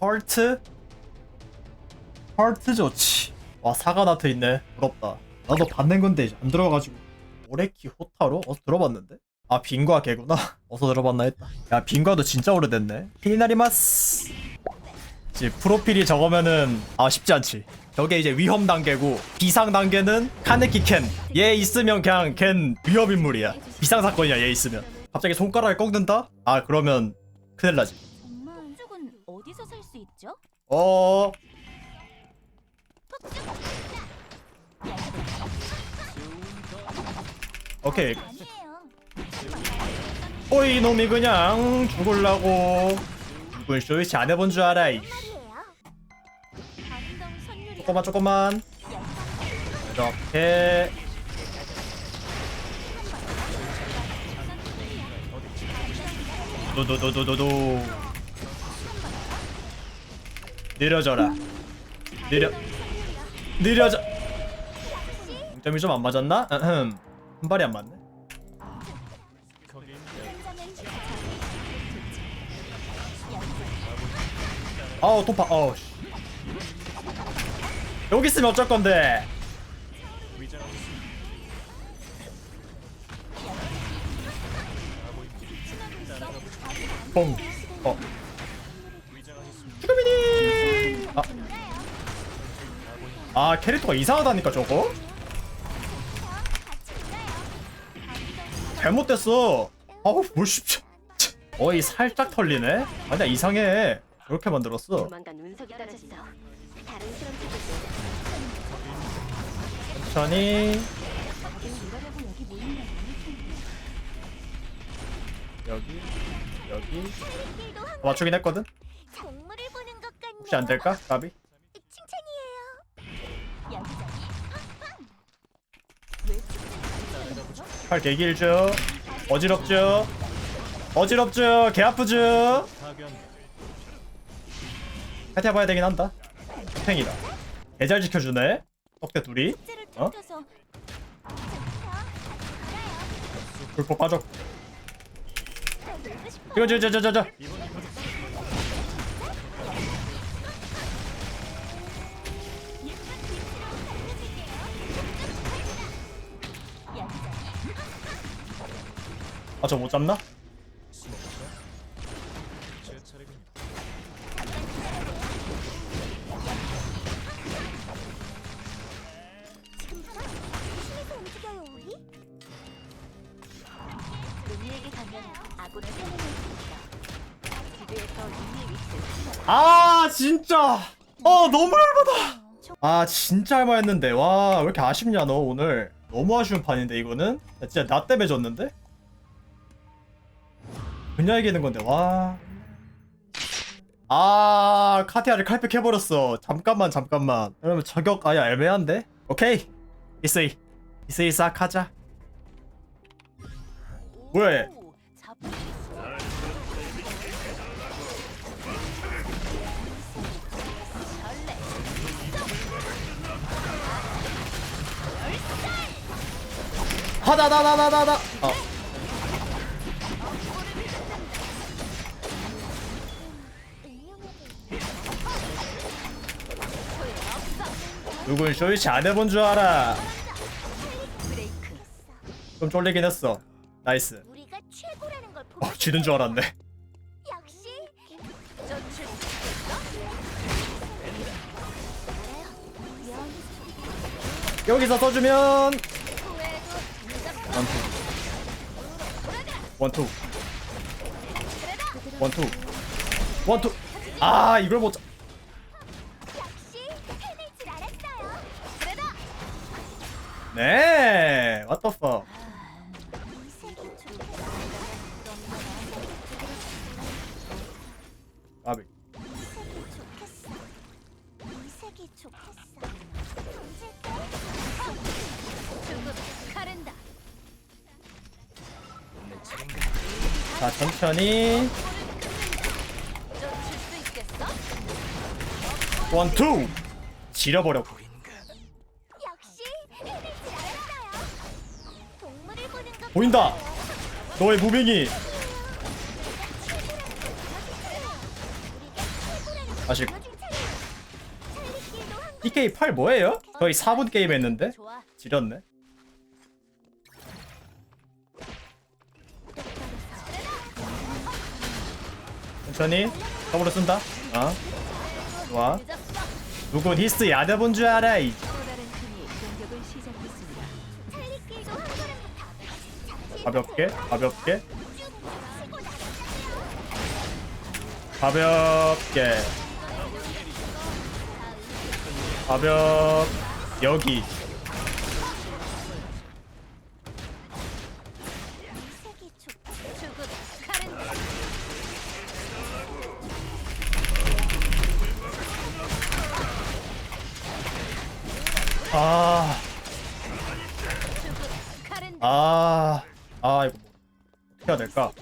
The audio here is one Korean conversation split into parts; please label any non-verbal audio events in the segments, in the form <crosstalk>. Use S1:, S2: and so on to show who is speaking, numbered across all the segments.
S1: 헐트? 헐트 좋지 와 사가나트 있네. 부럽다. 나도 받는 건데 이제 안 들어가가지고. 오레키 호타로? 어서 들어봤는데? 아 빙과 개구나? <laughs> 어서 들어봤나 했다. 야 빙과도 진짜 오래됐네. 히나리마스! 이제 프로필이 저거면은 아 쉽지 않지. 저게 이제 위험 단계고 비상 단계는 카네키 캔얘 있으면 그냥 걘 위험 인물이야. 비상 사건이야 얘 있으면. 갑자기 손가락을 꺾는다? 아 그러면 큰일 나지
S2: 어
S1: 오케이.
S2: 아니에요.
S1: 오이 놈이 그냥 죽을라고. 누군 쇼이치 안 해본 줄 알아 조금만 조금만. 이렇게. 도도도도도도 느려져라 느려 느려져 점이 좀 안 맞았나? 한 발이 안 맞네 아우 도파 아우 씨. 여기 있으면 어쩔 건데 뽕 어. 쭈꾸미니 아. 아 캐릭터가 이상하다니까 저거? 잘못됐어. 아우 뭘 쉽지. 어이 살짝 털리네? 아니야 이상해. 그렇게 만들었어.
S3: 조만간 운석이 떨어졌어. 다른 실험 체계도
S1: 천천히. 여기 여기. 맞추긴 했거든.
S2: 동물을 보는 것 같네요.
S1: 혹시 안 될까 까비
S2: 칭찬이에요. 여기저기
S1: 팔 개길죠? 어지럽죠? 어지럽죠? 개 아프죠? 하여튼 해봐야 되긴 한다. 팽이다. 개잘 지켜주네. 떡대 둘이. 어? 불법 빠져. 이거 저저저저 아 저 못 잡나?
S2: 아
S1: 진짜! 어 너무 열받아 아 진짜 할만했는데. 와 왜 이렇게 아쉽냐 너 오늘? 너무 아쉬운 판인데 이거는? 나 진짜 나 때문에 졌는데 그냥 이기는 건데 와 아, 카티아를 칼픽해버렸어. 잠깐만, 잠깐만. 그러면 저격 아야 애매한데? 오케이. 이스이. 이스이 싹 하자.
S2: 잡-
S1: 하다다다다다다. 어. 누군 쇼이치 안 해본 줄 알아. 좀 쫄리긴 했어. 나이스.
S2: 우리가 최고라는 걸 보여.
S1: 어, 지는 줄 알았네.
S2: 역시.
S1: 여기서 써주면 원투. 원투. 원투. 원투. 아 이걸 못. 잡-
S2: 역시 해낼 줄 알았어요. 그래도
S1: 네. What the fuck. 자 천천히. 원투. 지려버렸고. 보인다. 너의 무빙이.
S2: 한
S1: PK 8 뭐예요? 거의 4분 게임 했는데? 지렸네 천천히 더블로 쓴다 어 좋아. 누군 히스 야자본 줄 알아 이 가볍게 가볍게. 가볍게. 가볍 여기. 아. 아, 아 이거 뭐 어떻게 해야 될까?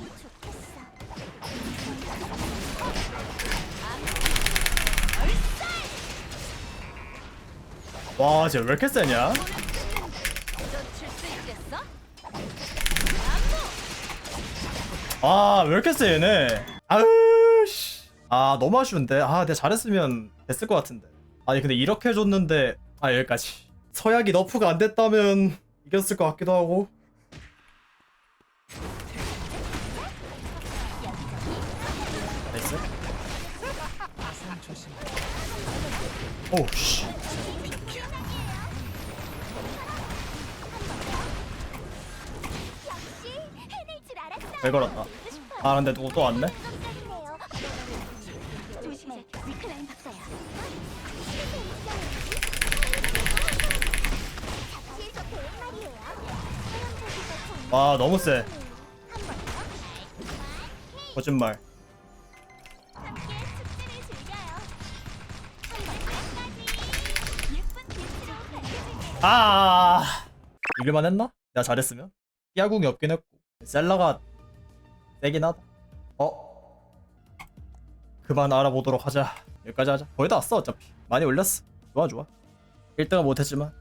S1: 와, 쟤왜 이렇게 세냐? 아, 왜 이렇게 세 얘네? 아으 씨. 아, 너무 아쉬운데. 아, 내가 잘했으면 됐을 것 같은데. 아니 근데 이렇게 해줬는데 아 여기까지. 서약이 너프가 안 됐다면 이겼을 것 같기도 하고. 오우 씨.
S2: 역시 해낼 줄 알았어.
S1: 잘 걸었다. 아 근데 누구 또 왔네?
S2: 깜짝이네요. 조심
S1: 아. 이길만 했나? 내가 잘했으면? 피아궁이 없긴 했고. 셀러가 세긴 하다. 어? 그만 알아보도록 하자. 여기까지 하자. 거의 다 왔어 어차피. 많이 올렸어. 좋아 좋아. 1등은 못했지만